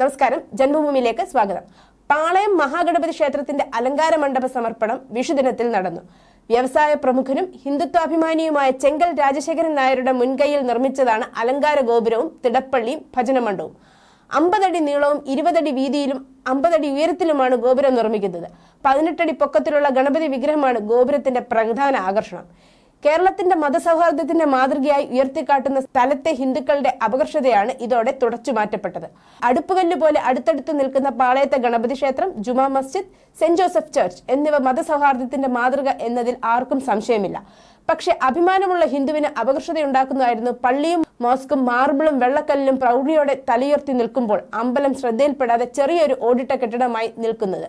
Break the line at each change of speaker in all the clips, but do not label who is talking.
നമസ്കാരം. ജന്മഭൂമിയിലേക്ക് സ്വാഗതം. പാളയം മഹാഗണപതി ക്ഷേത്രത്തിന്റെ അലങ്കാര മണ്ഡപ സമർപ്പണം വിഷുദിനത്തിൽ നടന്നു. വ്യവസായ പ്രമുഖനും ഹിന്ദുത്വാഭിമാനിയുമായ ചെങ്കൽ രാജശേഖരൻ നായരുടെ മുൻകൈയിൽ നിർമ്മിച്ചതാണ് അലങ്കാര ഗോപുരവും തിടപ്പള്ളിയും ഭജനമണ്ഡവും അമ്പതടി നീളവും ഇരുപതടി വീതിയിലും അമ്പതടി ഉയരത്തിലുമാണ് ഗോപുരം നിർമ്മിക്കുന്നത്. പതിനെട്ടടി പൊക്കത്തിലുള്ള ഗണപതി വിഗ്രഹമാണ് ഗോപുരത്തിന്റെ പ്രധാന ആകർഷണം. കേരളത്തിന്റെ മതസൗഹാർദ്ദത്തിന്റെ മാതൃകയായി ഉയർത്തിക്കാട്ടുന്ന സ്ഥലത്തെ ഹിന്ദുക്കളുടെ അപകർഷതയാണ് ഇതോടെ തുടച്ചു മാറ്റപ്പെട്ടത്. അടുപ്പുകല്ല് പോലെ അടുത്തടുത്ത് നിൽക്കുന്ന പാളയത്തെ ഗണപതി ക്ഷേത്രം Juma Masjid saint Joseph church എന്നിവ മതസൗഹാർദ്ദത്തിന്റെ മാതൃക എന്നതിൽ ആർക്കും സംശയമില്ല. പക്ഷെ അഭിമാനമുള്ള ഹിന്ദുവിന് അപകർഷതയുണ്ടാക്കുന്നതായിരുന്നു പള്ളിയും മോസ്കും മാർബിളും വെള്ളക്കല്ലും പ്രൗഢിയോടെ തലയുയർത്തി നിൽക്കുമ്പോൾ അമ്പലം ശ്രദ്ധയിൽപ്പെടാതെ ചെറിയൊരു ഓടിട്ട കെട്ടിടമായി നിൽക്കുന്നത്.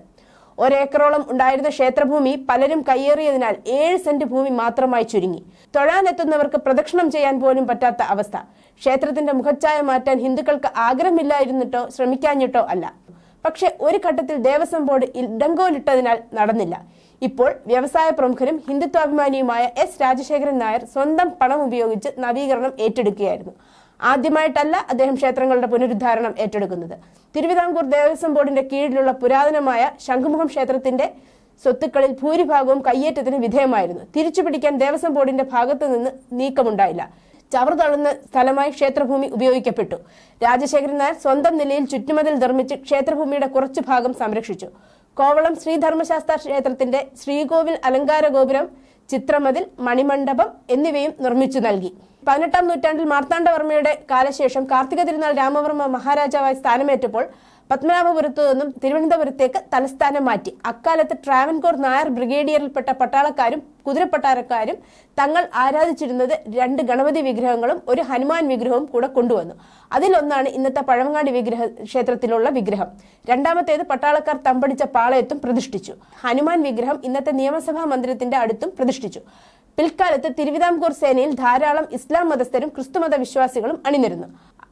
ഒരേക്കറോളം ഉണ്ടായിരുന്ന ക്ഷേത്രഭൂമി പലരും കയ്യേറിയതിനാൽ ഏഴ് സെന്റ് ഭൂമി മാത്രമായി ചുരുങ്ങി. തൊഴാനെത്തുന്നവർക്ക് പ്രദക്ഷിണം ചെയ്യാൻ പോലും പറ്റാത്ത അവസ്ഥ. ക്ഷേത്രത്തിന്റെ മുഖച്ഛായ മാറ്റാൻ ഹിന്ദുക്കൾക്ക് ആഗ്രഹമില്ലായിരുന്നിട്ടോ ശ്രമിക്കാഞ്ഞിട്ടോ അല്ല. പക്ഷെ ഒരു ഘട്ടത്തിൽ ദേവസ്വം ബോർഡ് ഇടങ്കോലിട്ടതിനാൽ നടന്നില്ല. ഇപ്പോൾ വ്യവസായ പ്രമുഖരും ഹിന്ദുത്വാഭിമാനിയുമായ എസ് രാജശേഖരൻ നായർ സ്വന്തം പണം ഉപയോഗിച്ച് നവീകരണം ഏറ്റെടുക്കുകയായിരുന്നു. ആദ്യമായിട്ടല്ല അദ്ദേഹം ക്ഷേത്രങ്ങളുടെ പുനരുദ്ധാരണം ഏറ്റെടുക്കുന്നത്. തിരുവിതാംകൂർ ദേവസ്വം ബോർഡിന്റെ കീഴിലുള്ള പുരാതനമായ ശംഖുമുഖം ക്ഷേത്രത്തിന്റെ സ്വത്തുക്കളിൽ ഭൂരിഭാഗവും കയ്യേറ്റത്തിന് വിധേയമായിരുന്നു. തിരിച്ചുപിടിക്കാൻ ദേവസ്വം ബോർഡിന്റെ ഭാഗത്തു നിന്ന് നീക്കമുണ്ടായില്ല. ചവർ തള്ളുന്ന സ്ഥലമായി ക്ഷേത്രഭൂമി ഉപയോഗിക്കപ്പെട്ടു. രാജശേഖരൻ നായർ സ്വന്തം നിലയിൽ ചുറ്റുമതിൽ നിർമ്മിച്ച് ക്ഷേത്രഭൂമിയുടെ കുറച്ചു ഭാഗം സംരക്ഷിച്ചു. കോവളം ശ്രീധർമ്മശാസ്ത്ര ക്ഷേത്രത്തിന്റെ ശ്രീകോവിൽ അലങ്കാര ഗോപുരം ചിത്രമതിൽ മണിമണ്ഡപം എന്നിവയും നിർമ്മിച്ചു നൽകി. പതിനെട്ടാം നൂറ്റാണ്ടിൽ മാർത്താണ്ഡവർമ്മയുടെ കാലശേഷം കാർത്തിക തിരുനാൾ രാമവർമ്മ മഹാരാജാവായി സ്ഥാനമേറ്റപ്പോൾ പത്മനാഭപുരത്തു നിന്നും തിരുവനന്തപുരത്തേക്ക് തലസ്ഥാനം മാറ്റി. അക്കാലത്ത് ട്രാവൻകൂർ നായർ ബ്രിഗേഡിയറിൽപ്പെട്ട പട്ടാളക്കാരും കുതിരപ്പട്ടാരക്കാരും തങ്ങൾ ആരാധിച്ചിരുന്നത് രണ്ട് ഗണപതി വിഗ്രഹങ്ങളും ഒരു ഹനുമാൻ വിഗ്രഹവും കൂടെ കൊണ്ടുവന്നു. അതിലൊന്നാണ് ഇന്നത്തെ പഴമങ്ങാടി വിഗ്രഹ ക്ഷേത്രത്തിലുള്ള വിഗ്രഹം. രണ്ടാമത്തേത് പട്ടാളക്കാർ തമ്പടിച്ച പാളയത്തും പ്രതിഷ്ഠിച്ചു. ഹനുമാൻ വിഗ്രഹം ഇന്നത്തെ നിയമസഭാ മന്ദിരത്തിന്റെ അടുത്തും പ്രതിഷ്ഠിച്ചു. പിൽക്കാലത്ത് തിരുവിതാംകൂർ സേനയിൽ ധാരാളം ഇസ്ലാം മതസ്ഥരും ക്രിസ്തുമത വിശ്വാസികളും അണിനിരുന്നു.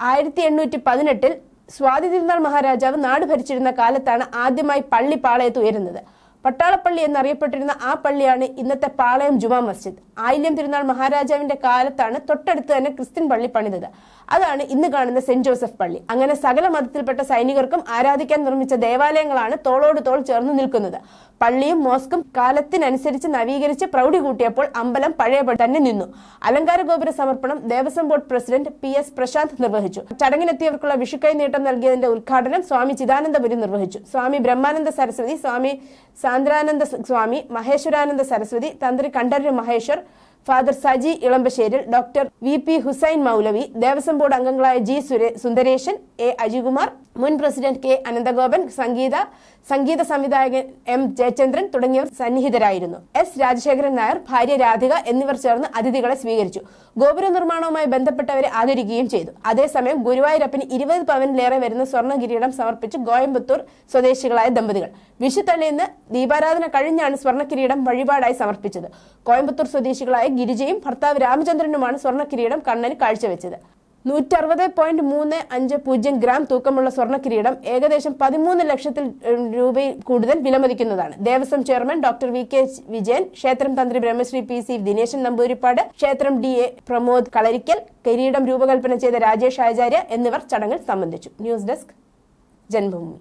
ആയിരത്തി എണ്ണൂറ്റി പതിനെട്ടിൽ സ്വാതി തിരുനാൾ മഹാരാജാവ് നാട് ഭരിച്ചിരുന്ന കാലത്താണ് ആദ്യമായി പള്ളി പാളയത്ത് ഉയരുന്നത്. പട്ടാളപ്പള്ളി എന്നറിയപ്പെട്ടിരുന്ന ആ പള്ളിയാണ് ഇന്നത്തെ പാളയം ജുമാ മസ്ജിദ്. ആയില്യം തിരുനാൾ മഹാരാജാവിന്റെ കാലത്താണ് തൊട്ടടുത്ത് തന്നെ ക്രിസ്ത്യൻ പള്ളി പണിതത്. അതാണ് ഇന്ന് കാണുന്ന സെന്റ് ജോസഫ് പള്ളി. അങ്ങനെ സകല മതത്തിൽപ്പെട്ട സൈനികർക്കും ആരാധിക്കാൻ നിർമ്മിച്ച ദേവാലയങ്ങളാണ് തോളോട് തോൾ ചേർന്ന് നിൽക്കുന്നത്. പള്ളിയും മോസ്കും കാലത്തിനനുസരിച്ച് നവീകരിച്ച് പ്രൗഢി കൂട്ടിയപ്പോൾ അമ്പലം പഴയപടി തന്നെ നിന്നു. അലങ്കാര ഗോപുര സമർപ്പണം Devaswom board president P S Prashanth നിർവഹിച്ചു. ചടങ്ങിനെത്തിയവർക്കുള്ള വിഷുക്കൈ നീട്ടം നൽകിയതിന്റെ ഉദ്ഘാടനം സ്വാമി ചിദാനന്ദപുരി നിർവഹിച്ചു. സ്വാമി ബ്രഹ്മാനന്ദ സരസ്വതി സ്വാമി Sandrananda Swami Maheshwarananda Saraswati Tantri Kandararu Maheshwar father Saji Elampasseril doctor V P Hussain Moulavi Devaswom board അംഗങ്ങളായ ജി സുന്ദരേശൻ എ അജികുമാർ മുൻ പ്രസിഡന്റ് കെ അനന്തഗോപൻ സംഗീത സംഗീത സംവിധായകൻ എം ജയചന്ദ്രൻ തുടങ്ങിയവർ സന്നിഹിതരായിരുന്നു. എസ് രാജശേഖരൻ നായർ ഭാര്യ രാധിക എന്നിവർ ചേർന്ന് അതിഥികളെ സ്വീകരിച്ചു. ഗോപുര നിർമ്മാണവുമായി ബന്ധപ്പെട്ടവരെ ആദരിക്കുകയും ചെയ്തു. അതേസമയം ഗുരുവായൂരപ്പന് ഇരുപത് പവനിലേറെ വരുന്ന സ്വർണ കിരീടം സമർപ്പിച്ച് കോയമ്പത്തൂർ സ്വദേശികളായ ദമ്പതികൾ. വിഷു തലേന്ന് ദീപാരാധന കഴിഞ്ഞാണ് സ്വർണ കിരീടം വഴിപാടായി സമർപ്പിച്ചത്. കോയമ്പത്തൂർ സ്വദേശികളായ ഗിരിജയും ഭർത്താവ് രാമചന്ദ്രനുമാണ് സ്വർണ കിരീടം കണ്ണന് കാഴ്ചവെച്ചത്. നൂറ്ററുപത് പോയിന്റ് മൂന്ന് അഞ്ച് പൂജ്യം ഗ്രാം തൂക്കമുള്ള സ്വർണ കിരീടം ഏകദേശം പതിമൂന്ന് ലക്ഷത്തിൽ രൂപയിൽ കൂടുതൽ വിലമതിക്കുന്നതാണ്. Devaswom chairman doctor V K Vijayan ക്ഷേത്രം തന്ത്രി ബ്രഹ്മശ്രീ പി സി ദിനേശൻ നമ്പൂരിപ്പാട് ക്ഷേത്രം ഡി എ പ്രമോദ് കളരിക്കൽ കിരീടം രൂപകൽപ്പന ചെയ്ത രാജേഷ് ആചാര്യ എന്നിവർ ചടങ്ങിൽ സംബന്ധിച്ചു. News desk Janmabhumi.